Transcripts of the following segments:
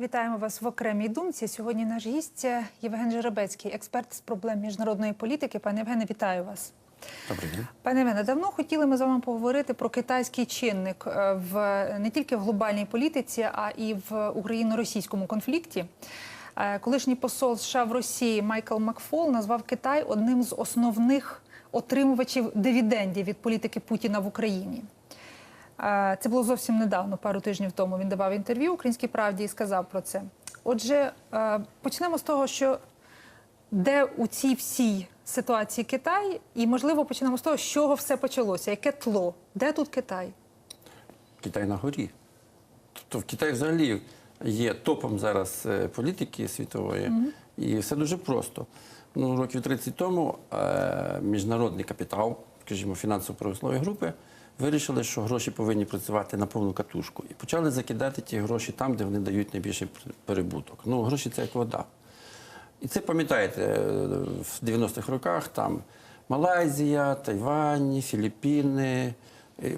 Вітаємо вас в окремій думці. Сьогодні наш гість Євген Жеребецький, експерт з проблем міжнародної політики. Пане Євгене, вітаю вас. Добрий день. Пане Євгене, давно хотіли ми з вами поговорити про китайський чинник е, в не тільки в глобальній політиці, а і в україно-російському конфлікті. Е, Колишній посол США в Росії Майкл Макфол назвав Китай одним з основних отримувачів дивідендів від політики Путіна в Україні. Це було зовсім недавно, пару тижнів тому. Він давав інтерв'ю Українській правді і сказав про це. Отже, е, почнемо з того, що де у цій всій ситуації Китай, і можливо почнемо з того, з чого все почалося, яке тло, де тут Китай? Китай на горі. Тобто в Китаї взагалі є топом зараз е, політики світової, і все дуже просто. Ну, років 30 тому е, міжнародний капітал, скажімо, фінансово-промислові групи, вирішили, що гроші повинні працювати на повну катушку. І почали закидати ті гроші там, де вони дають найбільший перебуток. Ну, гроші це як вода. І це пам'ятаєте, в 90-х роках там Малайзія, Тайвань, Філіппіни,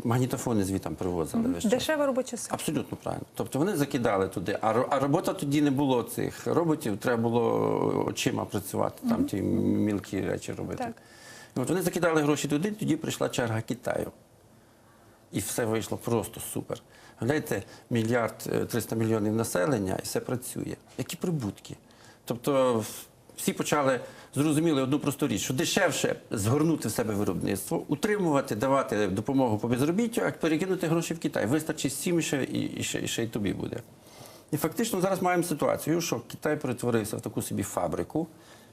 магнітофони звітам привозили. весь час. Дешева робоча сила. Абсолютно правильно. Тобто вони закидали туди, а, а робота тоді не було цих роботів, треба було очима працювати, там ті мілкі речі робити. Так. От вони закидали гроші туди, тоді прийшла черга Китаю. І все вийшло просто супер. Гляньте, мільярд е, 300 мільйонів населення, і все працює. Які прибутки? Тобто всі почали зрозуміли одну просту річ, що дешевше згорнути в себе виробництво, утримувати, давати допомогу по безробіттю, а перекинути гроші в Китай. Вистачить всім ще і, і, ще, і ще й тобі буде. І фактично зараз маємо ситуацію, що Китай перетворився в таку собі фабрику,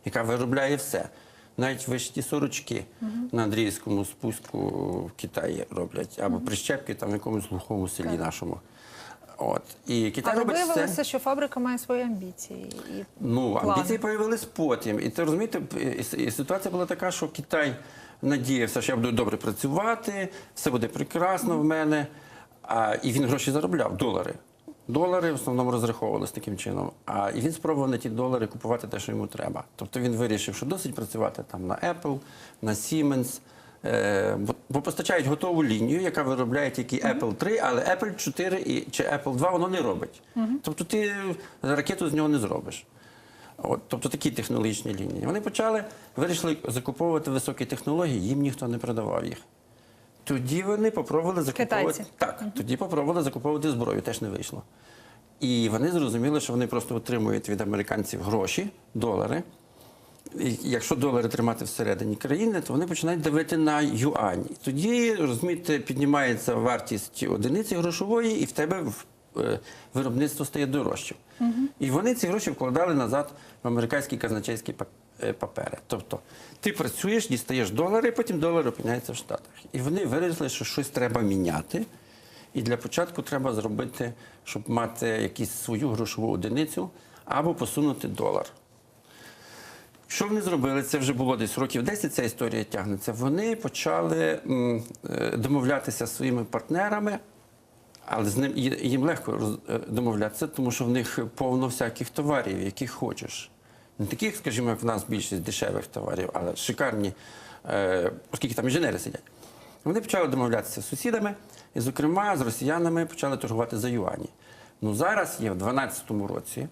яка виробляє все. Навіть вишті сорочки на Андріївському спуску в Китаї роблять, або прищепки там в якомусь глухому селі Так. нашому. От. І Китай Але робить виявилося, все. що фабрика має свої амбіції. І Ну, плани. амбіції появились потім. І ти розумієте, і- ситуація була така, що Китай надіявся, що я буду добре працювати, все буде прекрасно в мене. А, і він гроші заробляв, долари. Долари в основному розраховувалися таким чином. А і він спробував на ті долари купувати те, що йому треба. Тобто він вирішив, що досить працювати там на Apple, на Siemens. Е, бо, бо постачають готову лінію, яка виробляє тільки Apple 3, але Apple 4 і, чи Apple 2 воно не робить. Тобто ти ракету з нього не зробиш. От, тобто такі технологічні лінії. Вони почали, вирішили закуповувати високі технології, їм ніхто не продавав їх. Тоді вони попробували закуповувати. Китайці. Так, тоді попробували закуповувати зброю, теж не вийшло. І вони зрозуміли, що вони просто отримують від американців гроші, долари. І якщо долари тримати всередині країни, то вони починають давити на юань. Тоді, розумієте, піднімається вартість одиниці грошової, і в тебе е, виробництво стає дорожчим. І вони ці гроші вкладали назад в американські казначейські пак- е, папери. Тобто ти працюєш, дістаєш долари, потім долар опиняється в Штатах. І вони вирішили, що щось треба міняти. І для початку треба зробити, щоб мати якусь свою грошову одиницю або посунути долар. Що вони зробили? Це вже було десь років 10, ця історія тягнеться. Вони почали е, домовлятися зі своїми партнерами, але з ним їм легко е, домовлятися, тому що в них повно всяких товарів, яких хочеш. Не таких, скажімо, як в нас більшість дешевих товарів, але шикарні, е, оскільки там інженери сидять. Вони почали домовлятися з сусідами, і, зокрема, з росіянами почали торгувати за юані. Ну зараз є в 2012 році.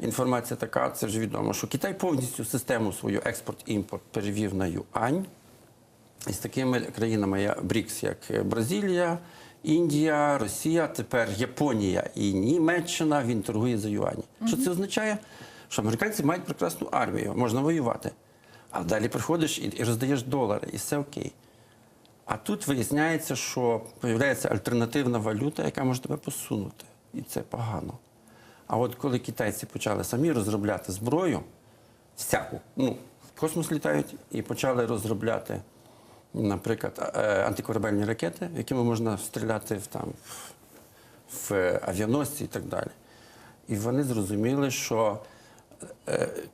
Інформація така, це вже відомо, що Китай повністю систему свою експорт-імпорт перевів на юань. І з такими країнами БРІКС, як Бразилія, Індія, Росія, тепер Японія і Німеччина він торгує за юані. Що це означає? Що американці мають прекрасну армію, можна воювати. А далі приходиш і, роздаєш долари, і все окей. А тут виясняється, що з'являється альтернативна валюта, яка може тебе посунути. І це погано. А от коли китайці почали самі розробляти зброю, всяку, ну, в космос літають і почали розробляти, наприклад, е, антикорабельні ракети, якими можна стріляти в, там, в, авіаносці і так далі. І вони зрозуміли, що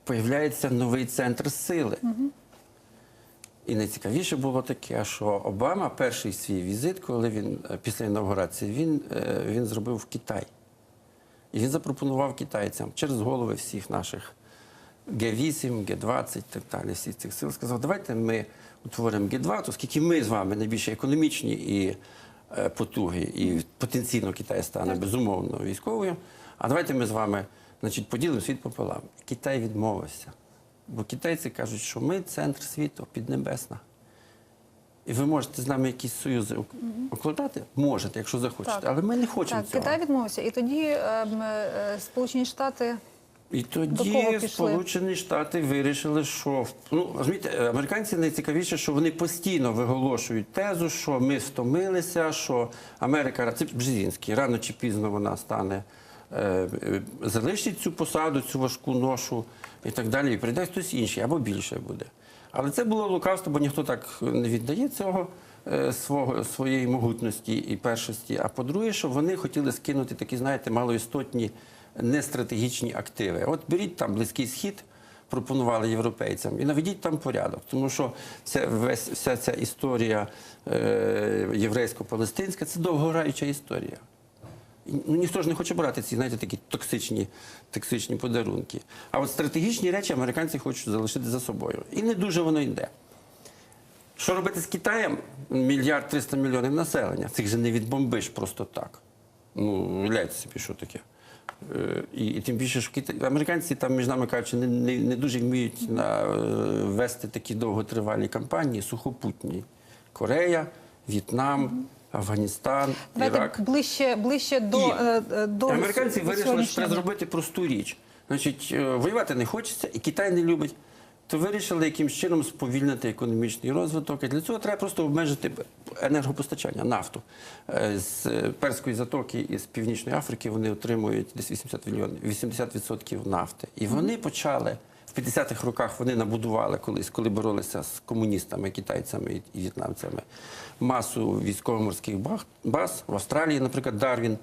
появляється новий центр сили. І найцікавіше було таке, що Обама перший свій візит, коли він е, після інаугурації, він, е, він зробив в Китай. І він запропонував китайцям через голови всіх наших Г8, Г20 і так далі, всіх цих сил, сказав, давайте ми утворимо Г2, оскільки ми з вами найбільш економічні і е, потуги, і потенційно Китай стане безумовно військовою. а давайте ми з вами значить, поділимо світ пополам. Китай відмовився. Бо китайці кажуть, що ми центр світу, піднебесна. І ви можете з нами якісь союзи укладати? Можете, якщо захочете. Так. Але ми не хочемо Так, цього. Китай відмовився. І тоді ем, е, Сполучені Штати І тоді? Сполучені Штати вирішили, що ну розумієте, американці найцікавіше, що вони постійно виголошують тезу, що ми втомилися, що Америка це Бжезінський, рано чи пізно вона стане. Е, Залишить цю посаду, цю важку ношу і так далі, і прийде хтось інший або більше буде. Але це було лукавство, бо ніхто так не віддає цього е, свого своєї могутності і першості. А по-друге, що вони хотіли скинути такі, знаєте, малоістотні нестратегічні активи. От беріть там Близький Схід, пропонували європейцям, і наведіть там порядок. Тому що вся, весь, вся ця історія е, єврейсько-палестинська це довгораюча історія. Ну, ніхто ж не хоче брати ці, знаєте, такі токсичні, токсичні подарунки. А от стратегічні речі американці хочуть залишити за собою. І не дуже воно йде. Що робити з Китаєм? Мільярд триста мільйонів населення. Цих же не відбомбиш просто так. Ну, уявляєте собі, що таке. Е, І, і тим більше, що Китай... американці там, між нами кажучи, не, не, не дуже вміють на, вести такі довготривалі кампанії, сухопутні. Корея, В'єтнам, Афганістан, давайте Ірак. ближче, ближче до, І е, е, до Американці до вирішили, що треба зробити просту річ. Значить, е, воювати не хочеться, і Китай не любить. То вирішили якимсь чином сповільнити економічний розвиток. І для цього треба просто обмежити енергопостачання, нафту. З Перської затоки і з Північної Африки вони отримують десь 80 мільйонів, 80% нафти. І вони почали в 50-х роках вони набудували колись, коли боролися з комуністами, китайцями і в'єтнамцями, масу військово-морських баз в Австралії, наприклад, Дарвін,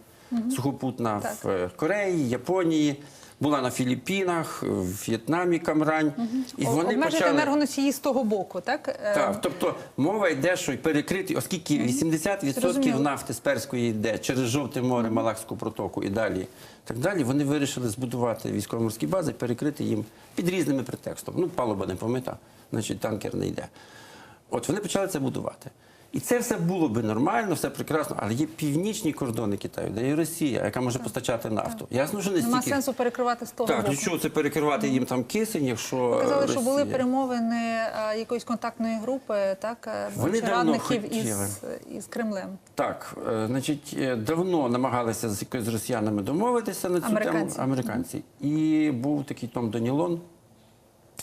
сухопутна Так. в е, Кореї, Японії. Була на Філіппінах, в В'єтнамі Камрань. І О- вони обмежити почали... енергоносії з того боку, так? Е, Так, тобто мова йде, що перекрити, оскільки 80% Зрозуміло. нафти з Перської йде через Жовте море, Малакську протоку і далі. Так далі, вони вирішили збудувати військово-морські бази, перекрити їм під різними претекстом. Ну, палуба не помита, значить танкер не йде. От вони почали це будувати. І це все було би нормально, все прекрасно, але є північні кордони Китаю, де є Росія, яка може постачати нафту. Ясно, що не Нема сенсу перекривати з того Так, боку. для чого це перекривати їм там кисень, якщо Казали, що були перемовини якоїсь контактної групи, так е, Вони давно із, із Кремлем. Так, е, значить, е, давно намагалися з якось з росіянами домовитися на цю Американці. тему американці. І був такий Том Донілон,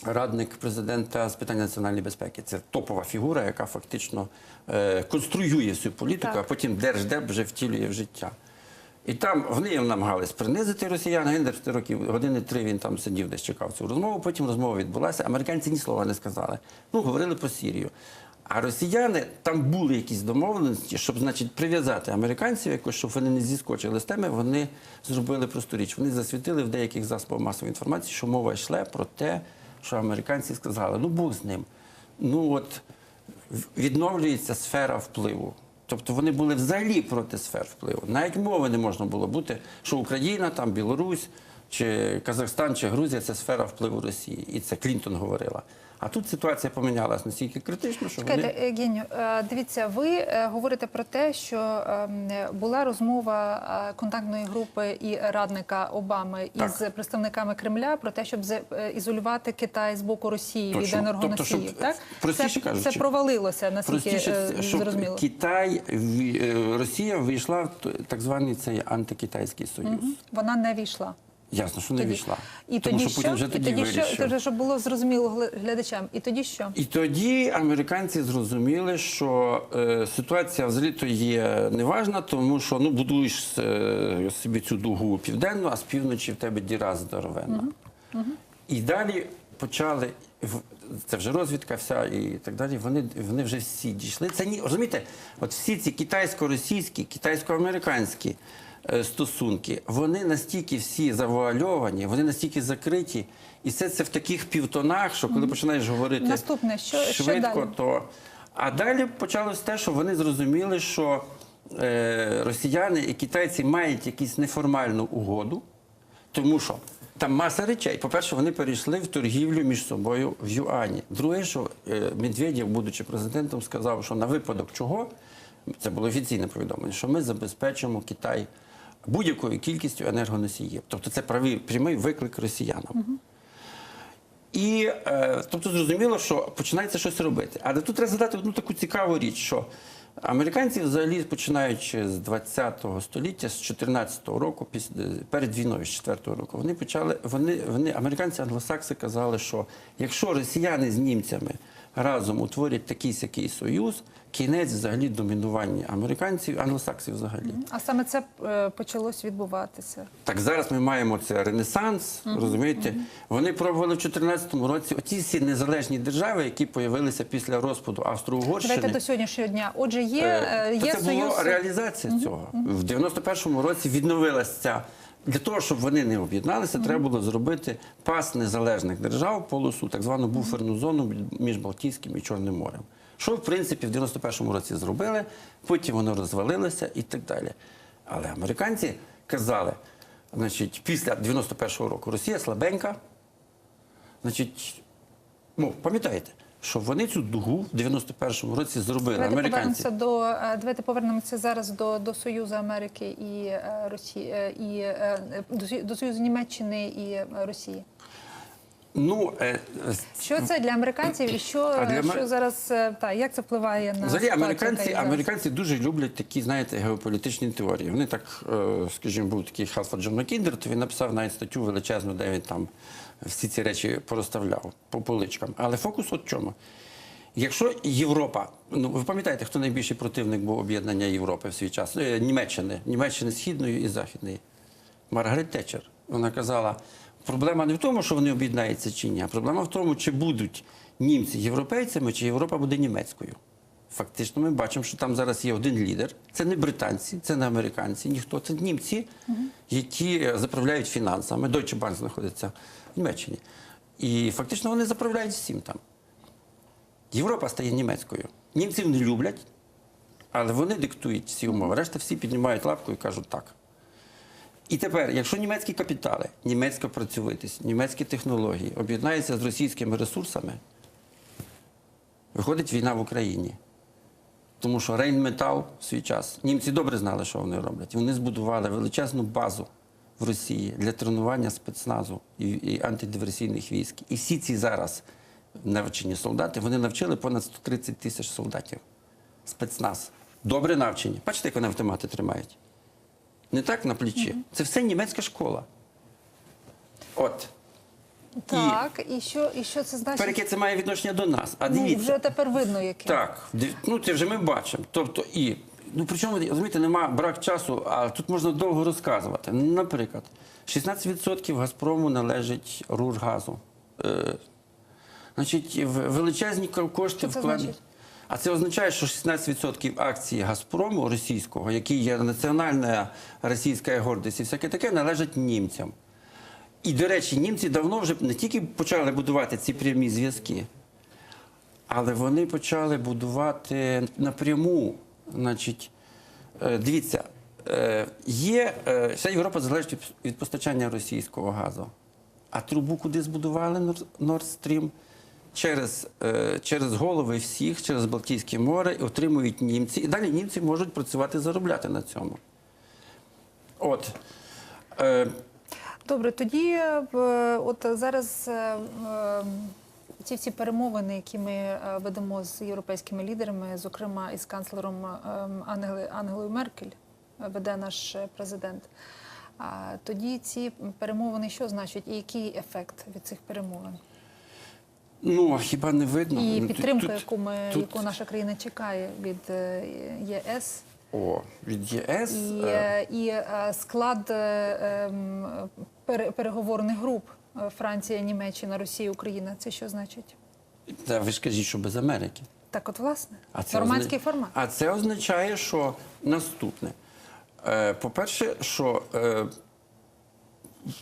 радник президента з питань національної безпеки. Це топова фігура, яка фактично е, конструює всю політику, Так. а потім держдеп вже втілює в життя. І там вони намагались принизити росіян. Він десь років години три він там сидів, десь чекав цю розмову. Потім розмова відбулася. Американці ні слова не сказали. Ну, говорили про Сірію. А росіяни там були якісь домовленості, щоб, значить, прив'язати американців, якось, щоб вони не зіскочили з теми. Вони зробили просту річ. Вони засвітили в деяких засобах масової інформації, що мова йшла про те, що американці сказали: ну був з ним. Ну от відновлюється сфера впливу. Тобто вони були взагалі проти сфер впливу. Навіть мови не можна було бути, що Україна, там Білорусь, чи Казахстан, чи Грузія це сфера впливу Росії. І це Клінтон говорила. А тут ситуація помінялася настільки критично, що Чекайте, вони. Євгенію, е, дивіться, ви е, говорите про те, що ем, була розмова е, контактної групи і радника Обами із Так. представниками Кремля про те, щоб е, ізолювати Китай з боку Росії від Точно. енергоносіїв. Тобто, так простіше це, кажучи, це провалилося, наскільки Простіше, е, щоб зрозуміло. Китай, е, Росія вийшла в так званий цей антикитайський союз. Вона не війшла. Ясно, що не Тоді. війшла. І Тому тоді що Путін вже і тоді що? вирішив. Щоб було зрозуміло глядачам. І тоді що? І тоді американці зрозуміли, що е, ситуація взагалі то є неважна, тому що ну будуєш е, собі цю дугу південну, а з півночі в тебе діра здоровенна. І далі почали це вже розвідка вся і так далі. Вони, вони вже всі дійшли. Це ні, розумієте, от всі ці китайсько-російські, китайсько-американські стосунки, вони настільки всі завуальовані, вони настільки закриті, і все це в таких півтонах, що коли починаєш говорити Наступне, що- що швидко, далі? то а далі почалось те, що вони зрозуміли, що е, росіяни і китайці мають якусь неформальну угоду, тому що там маса речей. По-перше, вони перейшли в торгівлю між собою в юані. Друге, що е, Медведєв, будучи президентом, сказав, що на випадок чого це було офіційне повідомлення, що ми забезпечимо Китай будь-якою кількістю енергоносіїв. Тобто це прямий виклик росіянам. І е, тобто зрозуміло, що починається щось робити. Але тут треба задати одну таку цікаву річ, що американці взагалі починаючи з 20-го століття, з 14-го року, після перед війною з 4-го року, вони почали, вони, вони американці англосакси казали, що якщо росіяни з німцями разом утворять такий сякий союз, кінець взагалі домінування американців, англосаксів взагалі. А саме це е, почалось відбуватися. Так зараз ми маємо це ренесанс, розумієте? Вони пробували в 2014 році оті всі незалежні держави, які появилися після розпаду Австро-Угорщини. Давайте до сьогоднішнього дня. Отже, є, Е, е, є це союз. була реалізація цього. В 91-му році відновилася ця. Для того, щоб вони не об'єдналися, треба було зробити пас незалежних держав, полосу, так звану буферну зону між Балтійським і Чорним морем. Що, в принципі, в 91-му році зробили, потім воно розвалилося і так далі. Але американці казали, значить, після 91-го року Росія слабенька, значить, ну, пам'ятаєте, що вони цю дугу в 91-му році зробили. Давайте американці. повернемося до е, давайте повернемося зараз до, до Союзу Америки і е, Росії е, і до, до Союзу Німеччини і Росії. Ну, е, Що це для американців, і що, для що зараз та як це впливає на Взагалі, американці, американці дуже люблять такі, знаєте, геополітичні теорії. Вони так, е, скажімо, був такий Халфорд Джон Маккіндер, то він написав навіть статтю величезну, де він там всі ці речі порозставляв по поличкам. Але фокус от чому? Якщо Європа, ну ви пам'ятаєте, хто найбільший противник був об'єднання Європи в свій час? Е, Німеччини, Німеччини Східної і Західної. Маргарет Тетчер. Вона казала, проблема не в тому, що вони об'єднаються чи ні, а проблема в тому, чи будуть німці європейцями, чи Європа буде німецькою. Фактично, ми бачимо, що там зараз є один лідер. Це не британці, це не американці, ніхто. Це німці, які заправляють фінансами. Deutsche Bank знаходиться Німеччині. І фактично вони заправляють всім там. Європа стає німецькою. Німців не люблять, але вони диктують всі умови. Решта всі піднімають лапку і кажуть так. І тепер, якщо німецькі капітали, німецька працьовитість, німецькі технології об'єднаються з російськими ресурсами, виходить війна в Україні. Тому що Рейнметал в свій час, німці добре знали, що вони роблять. Вони збудували величезну базу в Росії для тренування спецназу і, і антидиверсійних військ. І всі ці зараз навчені солдати, вони навчили понад 130 тисяч солдатів. Спецназ. Добре навчені. Бачите, як вони автомати тримають? Не так на плечі. Це все німецька школа. От. Так, і що, і що це значить? Тепер яке це має відношення до нас? А Ну, дивіться. вже тепер видно, яке. Так, ну це вже ми бачимо. Тобто і. Ну причому, розумієте, нема брак часу, а тут можна довго розказувати. Наприклад, 16% Газпрому належить Рургазу. Е, значить, величезні кошти вкладені. А це означає, що 16% акцій Газпрому російського, який є національна російська гордість і всяке таке, належать німцям. І, до речі, німці давно вже не тільки почали будувати ці прямі зв'язки, але вони почали будувати напряму. Значить, е, дивіться, е, є е, вся Європа залежить від- постачання російського газу. А трубу куди збудували Nord Stream? Через, через голови всіх, через Балтійське море отримують німці. І далі німці можуть працювати, заробляти на цьому. От. Добре, тоді от зараз е, всі перемовини, які ми е, ведемо з європейськими лідерами, зокрема із канцлером е, Ангели, Ангелою Меркель, е, веде наш е, президент. А тоді ці перемовини що значать і який ефект від цих перемовин? ну, хіба не видно? І Ну, підтримка, тут- яку ми тут- яку наша країна чекає від ЄС, О, від ЄС. і, і склад ем, пере- переговорних груп Франція, Німеччина, Росія, Україна. Це що значить? Та ви ж кажіть, що без Америки. Так, от власне, А це нормандський озна- формат. А це означає, що наступне. Е, По-перше, що е,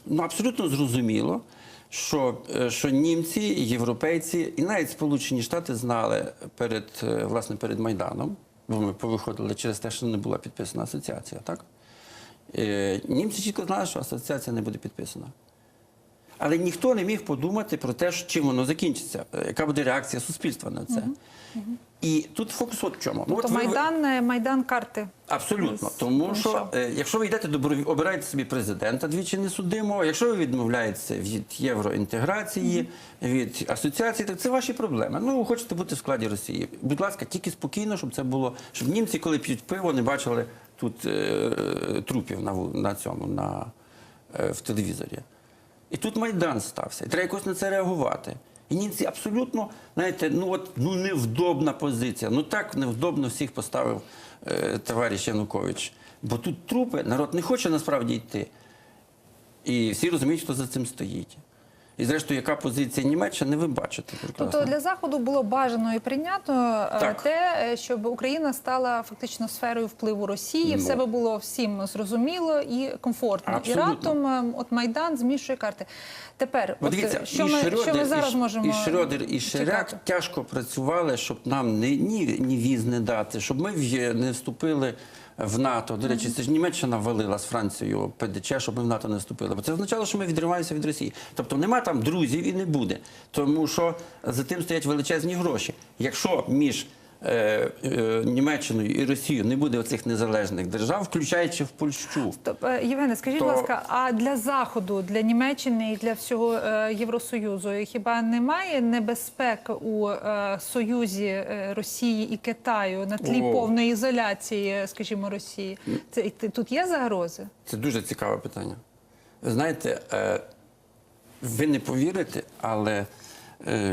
ну, абсолютно зрозуміло, що, е, що німці, європейці і навіть Сполучені Штати знали перед, е, власне, перед Майданом, бо ми повиходили через те, що не була підписана асоціація, так? Е, Німці чітко знали, що асоціація не буде підписана. Але ніхто не міг подумати про те, чим воно закінчиться, е, яка буде реакція суспільства на це. І тут фокус от в чому. Ну, То от ви- майдан, е, майдан карти. Абсолютно, тому ну, що е, якщо ви йдете до обираєте собі президента двічі не судимо. Якщо ви відмовляєтеся від євроінтеграції, від асоціації, так це ваші проблеми. Ну ви хочете бути в складі Росії. Будь ласка, тільки спокійно, щоб це було, щоб німці, коли п'ють пиво, не бачили тут е, трупів на, на цьому на, е, в телевізорі. І тут майдан стався. І треба якось на це реагувати. І німці абсолютно, знаєте, ну от ну невдобна позиція. Ну так невдобно всіх поставив е, товариш Янукович. Бо тут трупи, народ не хоче насправді йти. І всі розуміють, хто за цим стоїть. І зрештою, яка позиція Німеччини, ви бачите прекрасно. Тобто для заходу було бажано і прийнято е, Так. те, щоб Україна стала фактично сферою впливу Росії. Ну. Все би було всім зрозуміло і комфортно. Абсолютно. І раптом е, от майдан змішує карти. Тепер, от, дивіться, що і ми Шрёдер, що ми зараз і, можемо і Шрёдер, і Ширяк тяжко працювали, щоб нам ні, ні, ні віз не дати, щоб ми не вступили в НАТО. До речі, це ж Німеччина валила з Францією ПДЧ, щоб ми в НАТО не вступили. Бо це означало, що ми відриваємося від Росії. Тобто нема там друзів і не буде. Тому що за тим стоять величезні гроші. Якщо між Німеччиною і Росією не буде оцих незалежних держав, включаючи в Польщу. Тобто, е, Євгене, скажіть, То- будь ласка, а для заходу, для Німеччини і для всього е, Євросоюзу хіба немає небезпек у е, союзі е, Росії і Китаю на тлі О. повної ізоляції, скажімо, Росії? Це тут є загрози? Це дуже цікаве питання. Ви знаєте, е, ви не повірите, але е,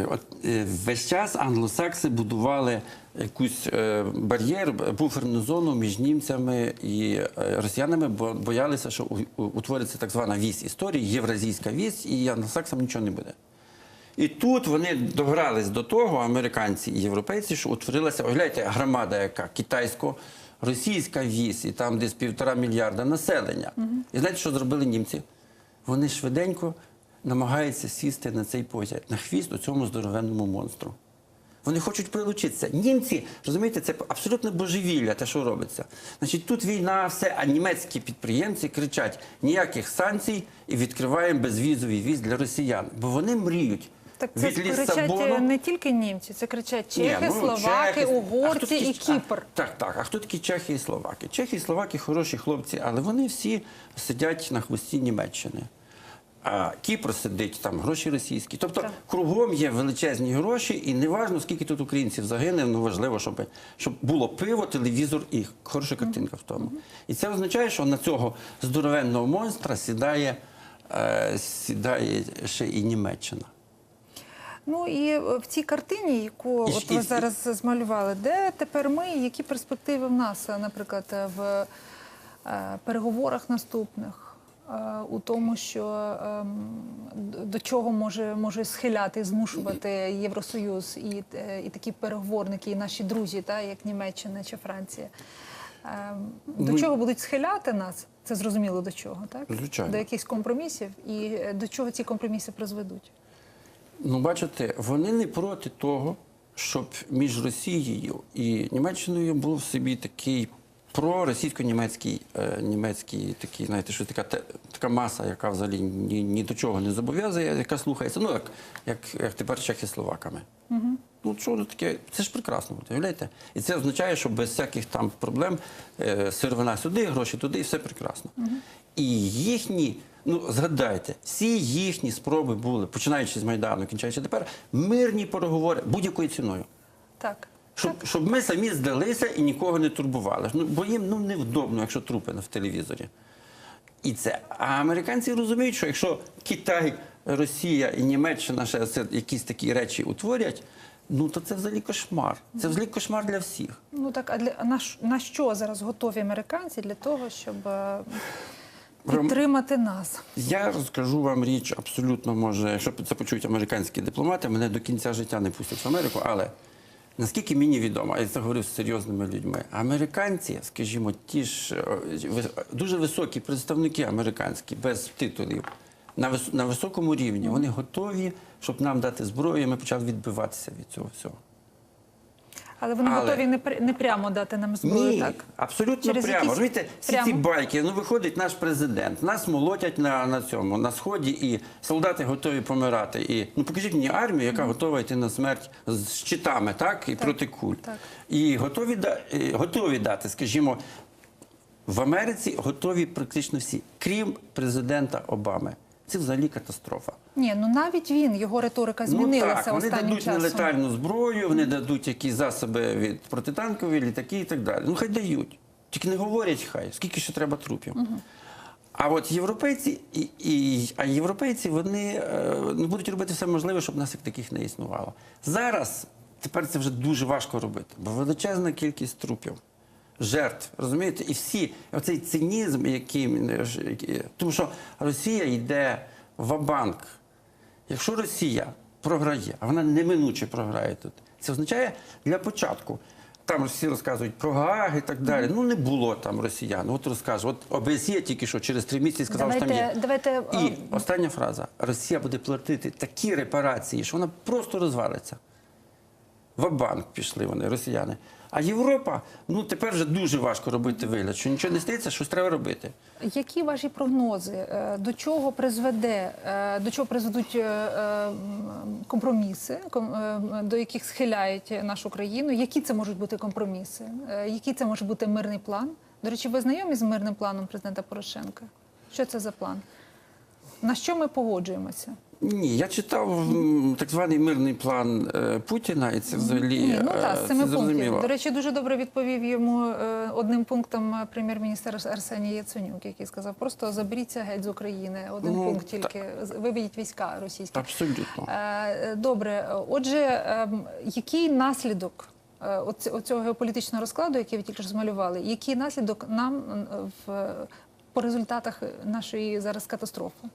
от, е, весь час англосакси будували якусь е, бар'єр, буферну зону між німцями і е, росіянами, бо боялися, що утвориться так звана вісь історії, євразійська вісь, і англосаксам нічого не буде. І тут вони догрались до того, американці і європейці, що утворилася, огляньте, громада, яка китайсько-російська вісь, і там десь півтора мільярда населення. І знаєте, що зробили німці? Вони швиденько намагаються сісти на цей потяг, на хвіст у цьому здоровенному монстру. Вони хочуть прилучитися. Німці, розумієте, це абсолютно божевілля, те, що робиться. Значить, тут війна, все, а німецькі підприємці кричать: ніяких санкцій і відкриваємо безвізовий віз для росіян. Бо вони мріють. Так це від кричать не тільки німці, це кричать Ні, чехи, ну, словаки, чехи. Угорці і Кіпр. А, так, так. А хто такі чехи і словаки? Чехи і словаки хороші хлопці, але вони всі сидять на хвості Німеччини. А Кіпр сидить, там гроші російські. Тобто Так. кругом є величезні гроші, і неважно, скільки тут українців загине, ну важливо, щоб, щоб було пиво, телевізор і хороша картинка в тому. І це означає, що на цього здоровенного монстра сідає, е, сідає ще і Німеччина. Ну і в цій картині, яку І от ви і- зараз змалювали, де тепер ми, які перспективи в нас, е, наприклад, е, в е, переговорах наступних? Е, У тому, що ем, до чого може, може схиляти, змушувати Євросоюз і, е, і такі переговорники, і наші друзі, та, як Німеччина чи Франція. Ем, До Ну, чого будуть схиляти нас? Це зрозуміло до чого, так? Звичайно. До якихось компромісів, і е, до чого ці компроміси призведуть? Ну, бачите, вони не проти того, щоб між Росією і Німеччиною був собі такий проросійсько-німецький е, німецький такий, знаєте, що така, така маса, яка взагалі ні, ні до чого не зобов'язує, яка слухається, ну як, як, як тепер чехи словаками. Угу. Ну, що це таке? Це ж прекрасно, уявляєте? І це означає, що без всяких там проблем е, сировина сюди, гроші туди, і все прекрасно. І їхні, ну згадайте, всі їхні спроби були, починаючи з Майдану, кінчаючи тепер, мирні переговори будь-якою ціною. Так. Щоб, щоб ми самі здалися і нікого не турбували. Ну, бо їм ну, невдобно, якщо трупи в телевізорі. І це. А американці розуміють, що якщо Китай, Росія і Німеччина ще це якісь такі речі утворять, ну то це взагалі кошмар. Це взагалі кошмар для всіх. Ну так, а для на, на що зараз готові американці для того, щоб е, підтримати нас? Я розкажу вам річ абсолютно може, якщо це почують американські дипломати, мене до кінця життя не пустять в Америку, але наскільки мені відомо, я це говорив з серйозними людьми, американці, скажімо, ті ж е, дуже високі представники американські, без титулів, на, вис- на високому рівні, вони готові, щоб нам дати зброю, і ми почали відбиватися від цього всього. Але вони Але- готові не, пр- не прямо дати нам зброю, Ні, так? абсолютно Через прямо. якісь- Розумієте, всі ці байки, ну виходить наш президент, нас молотять на, на цьому, на сході, і солдати готові помирати. І ну покажіть мені армію, яка готова йти на смерть з щитами, так, і проти куль. так. І готові, готові дати, скажімо, в Америці готові практично всі, крім президента Обами. Це взагалі катастрофа. Ні, ну навіть він, його риторика змінилася ну, так, вони дадуть часом. нелетальну зброю, вони дадуть якісь засоби від протитанкові, літаки і так далі. Ну хай дають. Тільки не говорять хай, скільки ще треба трупів. А от європейці, і, і, а європейці вони е, ну, будуть робити все можливе, щоб нас як таких не існувало. Зараз тепер це вже дуже важко робити, бо величезна кількість трупів. Жертв, розумієте, і всі оцей цинізм, який е, який- тому що Росія йде в банк Якщо Росія програє, а вона неминуче програє тут, це означає для початку. Там всі розказують про Гааг і так далі. Ну не було там росіян. От розкажу. От ОБСЄ тільки що через три місяці сказав, що там є. давайте І е, остання фраза: Росія буде платити такі репарації, що вона просто розвалиться. В банк пішли вони, росіяни. А Європа, ну тепер вже дуже важко робити вигляд, що нічого не стається, щось треба робити. Які ваші прогнози? Е, До чого призведе, е, до чого призведуть е, компроміси, до яких схиляють нашу країну? Які це можуть бути компроміси? Який це може бути мирний план? До речі, ви знайомі з мирним планом президента Порошенка? Що це за план? На що ми погоджуємося? Ні, я читав м, так званий мирний план е, Путіна, і це взагалі Ні, ну е, з це пунктів. зрозуміло. До речі, дуже добре відповів йому е, одним пунктом е, прем'єр-міністр Арсеній Яценюк, який сказав: просто заберіться геть з України. Один Ну, пункт тільки з- виведіть війська російські. Абсолютно. Е, Добре, отже, ем, який наслідок е, оц- оцього геополітичного розкладу, який ви тільки що змалювали, який наслідок нам в по результатах нашої зараз катастрофи?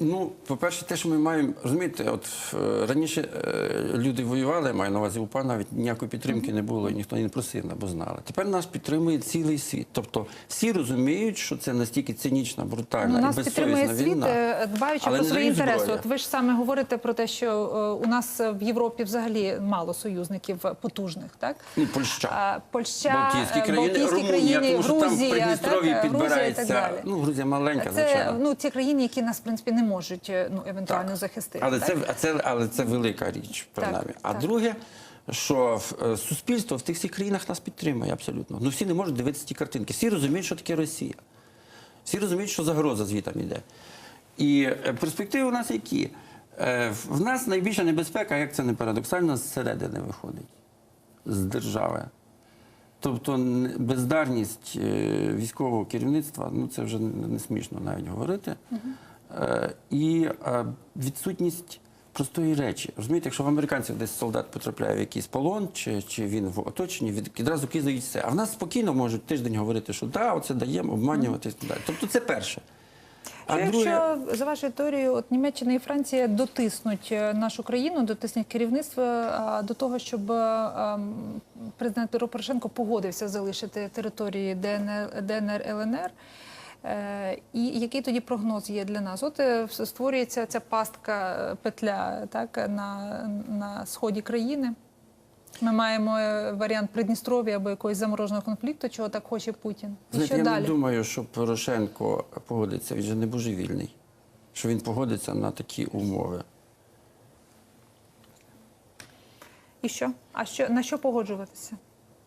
Ну, по-перше, те, що ми маємо, розумієте, от е, раніше е, люди воювали, маю на увазі УПА, навіть ніякої підтримки не було, і ніхто не просив, бо знали. Тепер нас підтримує цілий світ. Тобто всі розуміють, що це настільки цинічна, брутальна Ну, і нас безсовісна підтримує світ, війна. е, дбаючи Але про не свої дають інтереси. зброї. От ви ж саме говорите про те, що е, у нас в Європі взагалі мало союзників потужних, так? Ну, Польща. А, Польща, Балтійські е, країни, Балтійські Румунія, країни, тому що там Грузія, Грузія і підбирається. так далі. Ну, Грузія маленька, Це звичайно. ну ті країни, які нас в принципі не можуть е, ну евентуально Так. захистити. Але так? це, а це, але це велика річ, принаймні. а так. друге, що е, суспільство в тих всіх країнах нас підтримує абсолютно. Ну всі не можуть дивитися ті картинки. Всі розуміють, що таке Росія. Всі розуміють, що загроза звітом йде. І е, перспективи у нас які? В нас найбільша небезпека, як це не парадоксально, зсередини виходить, з держави. Тобто бездарність військового керівництва, ну це вже не не смішно навіть говорити. Е, І е, відсутність простої речі. Розумієте, якщо в американців десь солдат потрапляє в якийсь полон, чи, чи він в оточенні, від- відразу кидають все. А в нас спокійно можуть тиждень говорити, що да, оце даємо, обманювати і далі. Тобто це перше. Що якщо за вашою теорією, от Німеччина і Франція дотиснуть е, нашу країну, дотиснуть керівництво а, до того, щоб ем, президент Порошенко погодився залишити території ДНР, ДНР ЛНР. Е, І який тоді прогноз є для нас? От е, створюється ця пастка е, петля так на, на сході країни. Ми маємо варіант Придністров'я або якогось замороженого конфлікту, чого так хоче Путін. І Знаєте, що я далі? не думаю, що Порошенко погодиться, він же не божевільний, що він погодиться на такі умови. І що? А що на що погоджуватися?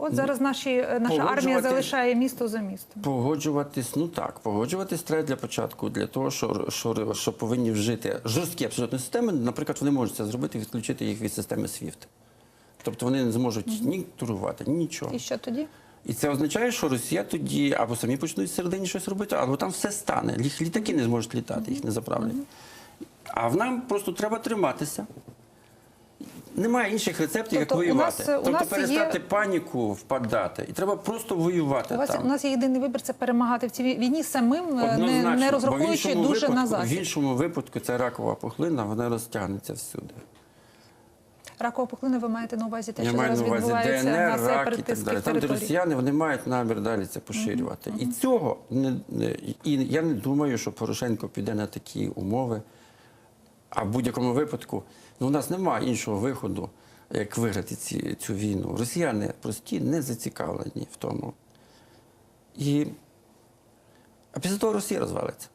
От зараз наші е, наша армія залишає місто за містом. Погоджуватись, ну так, погоджуватись треба для початку, для того, що, що, що повинні вжити жорсткі абсолютно системи. Наприклад, вони можуть це зробити, відключити їх від системи SWIFT. Тобто вони не зможуть ні турувати, ні нічого. І що тоді? І це означає, що Росія тоді або самі почнуть всередині щось робити, або там все стане. Літаки не зможуть літати, їх не заправлять. А в нам просто треба триматися. Немає інших рецептів, Тобто як у воювати. нас- у тобто нас перестати є- паніку впадати. І треба просто воювати У вас там. у нас є єдиний вибір це перемагати в цій війні самим, е, не, не розраховуючи дуже випадку, на В іншому випадку ця ракова пухлина, вона розтягнеться всюди. Ракова пухлина, ви маєте на увазі те, Я що маю зараз на увазі відбувається ДНР, на рак і так далі. Там, де росіяни, вони мають намір далі це поширювати. І цього не, не і я не думаю, що Порошенко піде на такі умови. А в будь-якому випадку ну, у нас немає іншого виходу. як виграти ці, цю війну. Росіяни прості не зацікавлені в тому. І... А після того Росія розвалиться.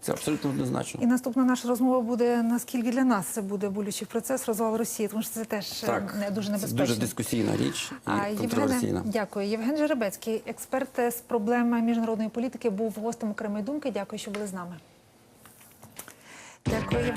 Це абсолютно однозначно. І наступна наша розмова буде наскільки для нас це буде болючий процес розвал Росії, тому що це теж е, Так, не дуже це дуже дискусійна річ і А, Євгене, дякую. Євген Жеребецький, експерт з проблем міжнародної політики, був гостем окремої думки. Дякую, що були з нами. Дякую.